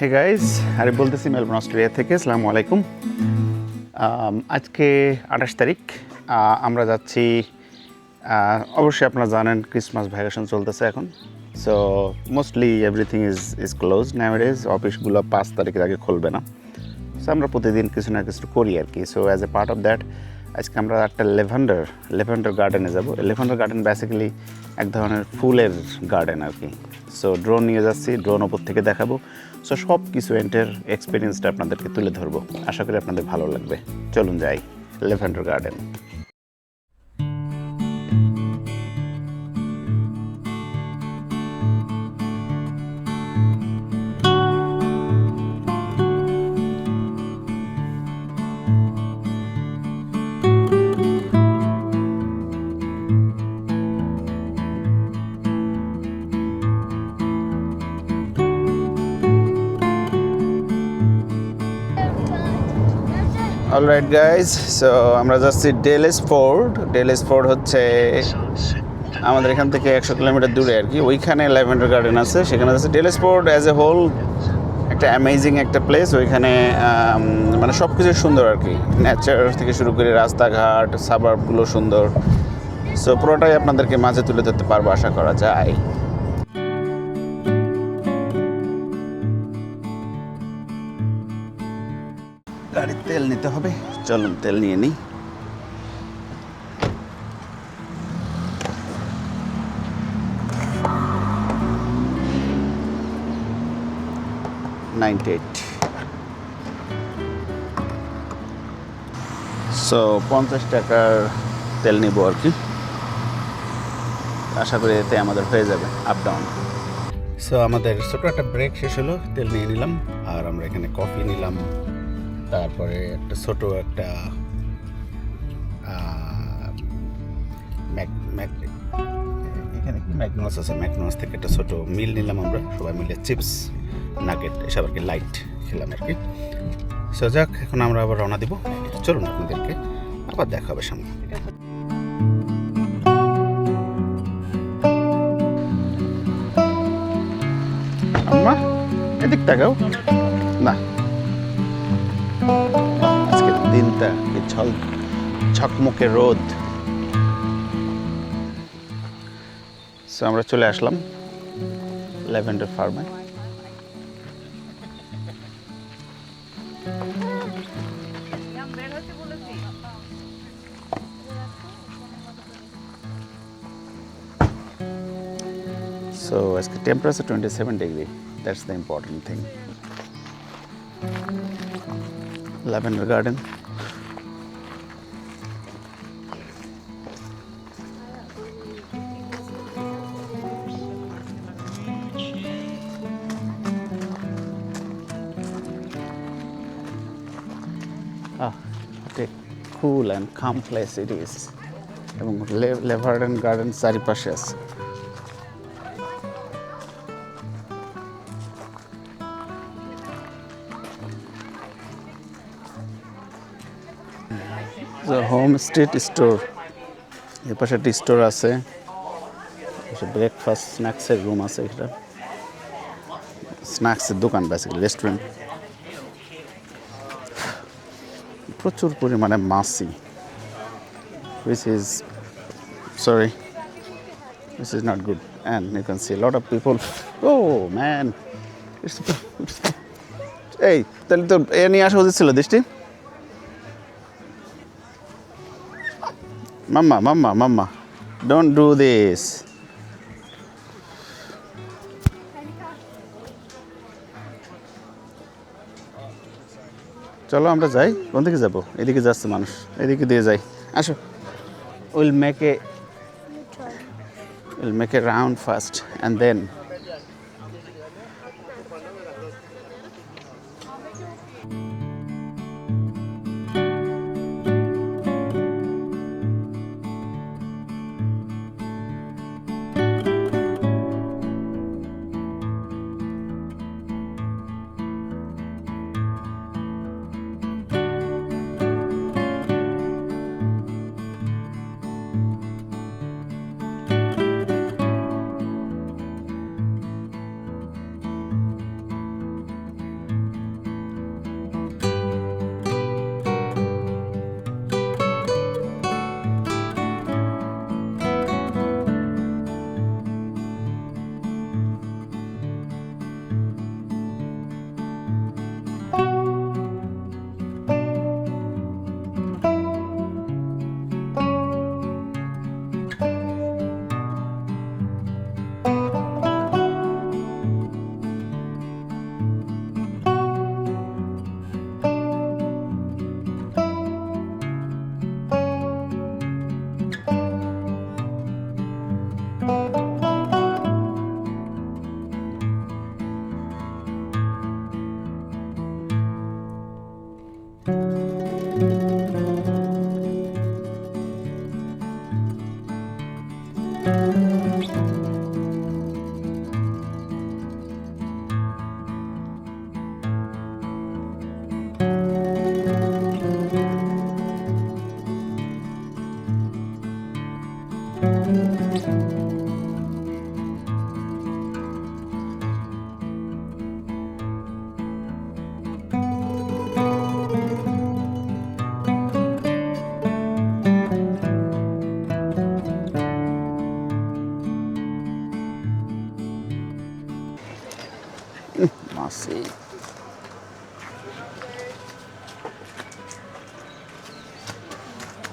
Hey guys আরে বলতেছি Melbourne Australia থেকে। আসসালামু আলাইকুম। আজকে আঠাশ তারিখ। আমরা যাচ্ছি অবশ্যই আপনারা জানেন ক্রিসমাস ভ্যাকেশন চলতেছে এখন। So mostly everything is is close nowadays অফিসগুলো পাঁচ তারিখের আগে খুলবে না। সো আমরা প্রতিদিন কিছু না কিছু করি আর কি। So as a part of that আজকে আমরা একটা লেভেন্ডার লেভেন্ডার গার্ডেনে যাব। লেভেন্ডার গার্ডেন বেসিক্যালি এক ধরনের ফুলের গার্ডেন আর কি। সো ড্রোন নিয়ে যাচ্ছি ড্রোন ওপর থেকে দেখাবো। সো সব কিছু এন্টের এক্সপিরিয়েন্সটা আপনাদেরকে তুলে ধরবো। আশা করি আপনাদের ভালো লাগবে। চলুন যাই lavender garden alright guys so আমরা যাচ্ছি ডেলেস ফোর্ড ডেলেস ফোর্ড হচ্ছে আমাদের এখান থেকে একশো কিলোমিটার দূরে আর কি। ওইখানে ল্যাভেন্ডার গার্ডেন আছে, সেখানে আছে Daylesford as a whole একটা অ্যামেজিং একটা প্লেস ওইখানে মানে সব কিছু সুন্দর আর কি। নেচার থেকে শুরু করে রাস্তাঘাট সাবারগুলো সুন্দর। সো পুরোটাই আপনাদেরকে মাঝে তুলে ধরতে পারব, আশা করা যায়। তেল নিতে হবে। চলুন, তেল নিয়ে নিই। এইট। সো পঞ্চাশ টাকার তেল নিব আর কি। আশা করি এতে আমাদের হয়ে যাবে আপ ডাউন সো আমাদের ছোটো একটা ব্রেক শেষ হলো, তেল নিয়ে নিলাম, আর আমরা এখানে কফি নিলাম। তারপরে একটা ছোট একটা এখানে কি ম্যাকডোনাল্ডস আছে? ম্যাকডোনাল্ডস থেকে একটা ছোট মিল নিলাম আমরা, সবাই মিলে চিপস, নাগেট, এসব আর কি, লাইট খেলাম আর কি। সো যাক, এখন আমরা আবার রওনা দিব। চলুন আপনাদেরকে আবার দেখা হবে সামনে। আম্মা, এদিক তাকাও। না। দিনটা কি ঝল ঝকমকে রোদ সো আমরা চলে আসলাম ল্যাভেন্ডার ফার্মে সো আজকে temperature twenty seven degree that's the important thing lavender garden Ah, what a cool and calm place it is. এবং লেভার্ডেন গার্ডেন চারিপাশে আছে হোম স্ট্রিট স্টোর এর পাশে একটা স্টোর আছে ব্রেকফাস্ট স্ন্যাক্সের রুম আছে এটা স্ন্যাক্সের দোকান বেসিক্যালি রেস্টুরেন্ট প্রচুর পরিমাণে sorry this is not good and you can see a lot of people oh man it's, it's এই তাহলে তো এ নিয়ে আসা উচিত ছিল দৃষ্টি mamma mamma mamma don't do this চলো আমরা যাই, কোন দিকে যাব? এদিকে যাচ্ছে মানুষ, এদিকে দিয়ে যাই। আসো। Will make a will make a round first and then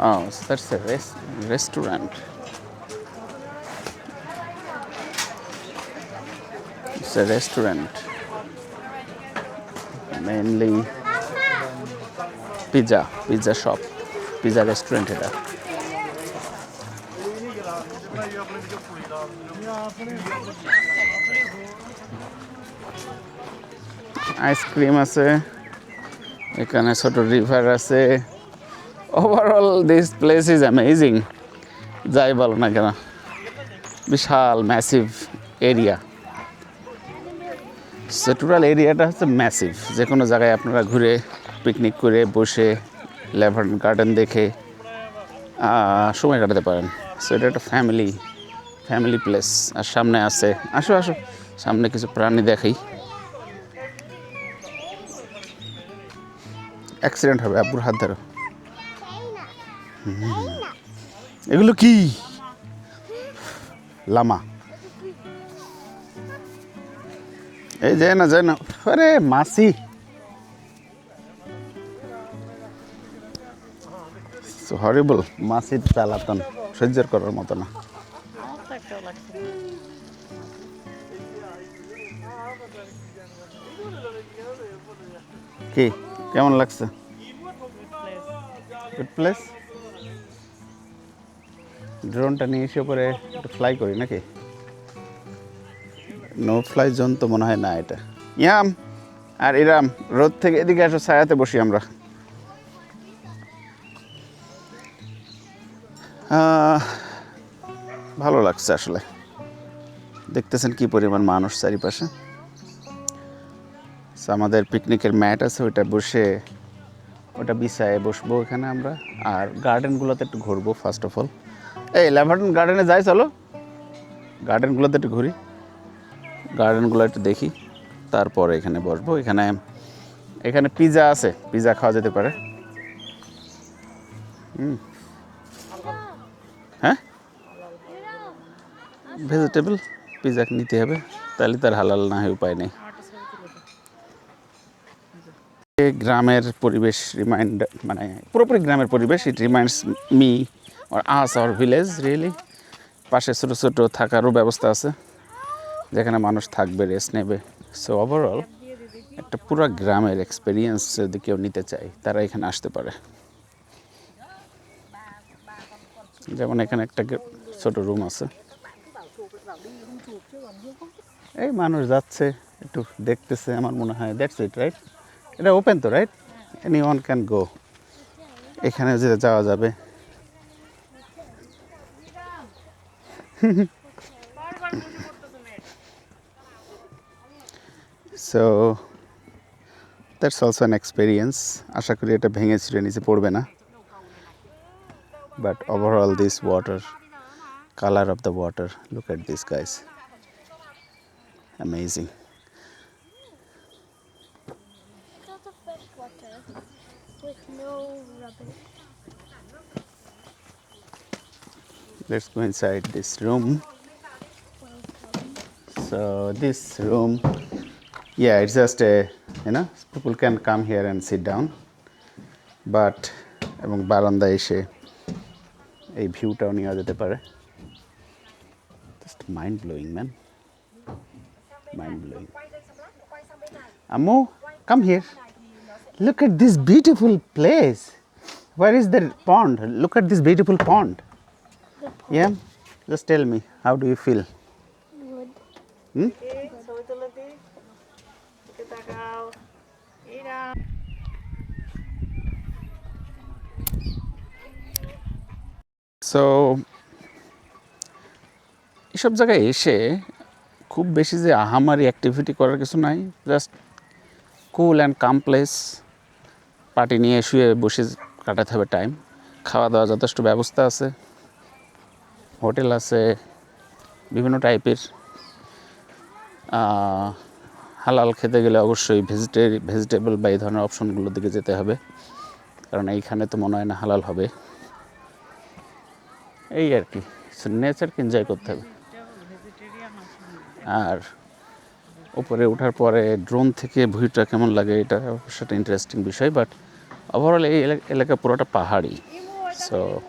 Oh, so that's a res- restaurant. It's a restaurant. Mainly pizza, pizza shop, pizza restaurant এটা আইসক্রিম আছে এখানে ছোট রিভার আছে overall this place is amazing যাই বলো না কেন, বিশাল ম্যাসিভ এরিয়া সেটুরাল এরিয়াটা হচ্ছে ম্যাসিভ যে কোনো জায়গায় আপনারা ঘুরে পিকনিক করে, বসে লেভার্ন গার্ডেন দেখে সময় কাটাতে পারেন। সো এটা একটা ফ্যামিলি ফ্যামিলি প্লেস আর সামনে আছে, আসো আসো, সামনে কিছু প্রাণী দেখাই। অ্যাক্সিডেন্ট হবে, আব্বুর হাত ধরো। এগুলো কি? লামা। এই যায় না যায় না। আরে মাসি। হরিবল মাসির চালাতন সহ্য করার মতো না। কি? কেমন লাগছে? গুড প্লেস ড্রোনটা নিয়ে এসে পরে একটু ফ্লাই করি নাকি? নো ফ্লাই জোন তো মনে হয় না এটা। ইয়াম আর ইরাম রোদ থেকে এদিকে আসো ছায়াতে বসি আমরা। ভালো লাগছে আসলে। দেখতেছেন কি পরিমাণ মানুষ চারিপাশে। আমাদের পিকনিকের ম্যাট আছে ওইটা বসে ওটা বিছায় বসবো এখানে আমরা। আর গার্ডেনগুলোতে একটু ঘুরবো ফার্স্ট অফ অল এই ল্যাভার্টন গার্ডেনে যাই, চলো। গার্ডেনগুলোতে একটু ঘুরি। গার্ডেনগুলো একটু দেখি। তারপরে এখানে বসবো। এখানে এখানে পিজা আছে। পিজা খাওয়া যেতে পারে। হুম। হ্যাঁ? ভেজিটেবল পিজা নিতে হবে। তাহলে তার হালাল না হয়, উপায় নেই। গ্রামের পরিবেশ রিমাইন্ড মানে পুরোপুরি গ্রামের পরিবেশ ইট রিমাইন্ডস মি আর আস আওয়ার ভিলেজ রিয়েলি পাশে ছোটো ছোটো থাকারও ব্যবস্থা আছে, যেখানে মানুষ থাকবে রেস্ট নেবে। সো ওভারঅল একটা পুরো গ্রামের এক্সপিরিয়েন্স যদি কেউ নিতে চায়, তারা এখানে আসতে পারে। যেমন এখানে একটা ছোট রুম আছে। এই মানুষ যাচ্ছে, একটু দেখতেছে, আমার মনে হয় দ্যাটস ইট রাইট এটা ওপেন তো right any one can go এখানে যে যাওয়া যাবে। So that's also an experience আশা করি এটা ভেঙে ছিঁড়ে নিচে পড়বে না। But overall this water colour of the water look at this guys amazing let's go inside this room so this room yeah it's just a you know people can come here and sit down but এবং বারান্দায় এসে এই ভিউটাও নেওয়া যেতে পারে just mind blowing man mind blowing আম্মু come here look at this beautiful place where is the pond look at this beautiful pond yeah just tell me how do you feel Wood. hmm? So এসব জায়গায় এসে খুব বেশি যে আহামারি activity করার কিছু নাই just cool and calm place party নিয়ে শুয়ে বসে কাটাতে হবে টাইম খাওয়া দাওয়া যথেষ্ট ব্যবস্থা আছে হোটেল আছে, বিভিন্ন টাইপের। হালাল খেতে গেলে অবশ্যই ভেজিটে, ভেজিটেবল বা এই ধরনের অপশনগুলোর দিকে যেতে হবে। কারণ এইখানে তো মনে হয় না হালাল হবে। এই আর কি নেচারকে এনজয় করতে হবে। আর উপরে ওঠার পরে ড্রোন থেকে ভিউটা কেমন লাগে এটা সেটা ইন্টারেস্টিং বিষয় বাট ওভারঅল এই এলা- এলাকা পুরোটা পাহাড়ি। সো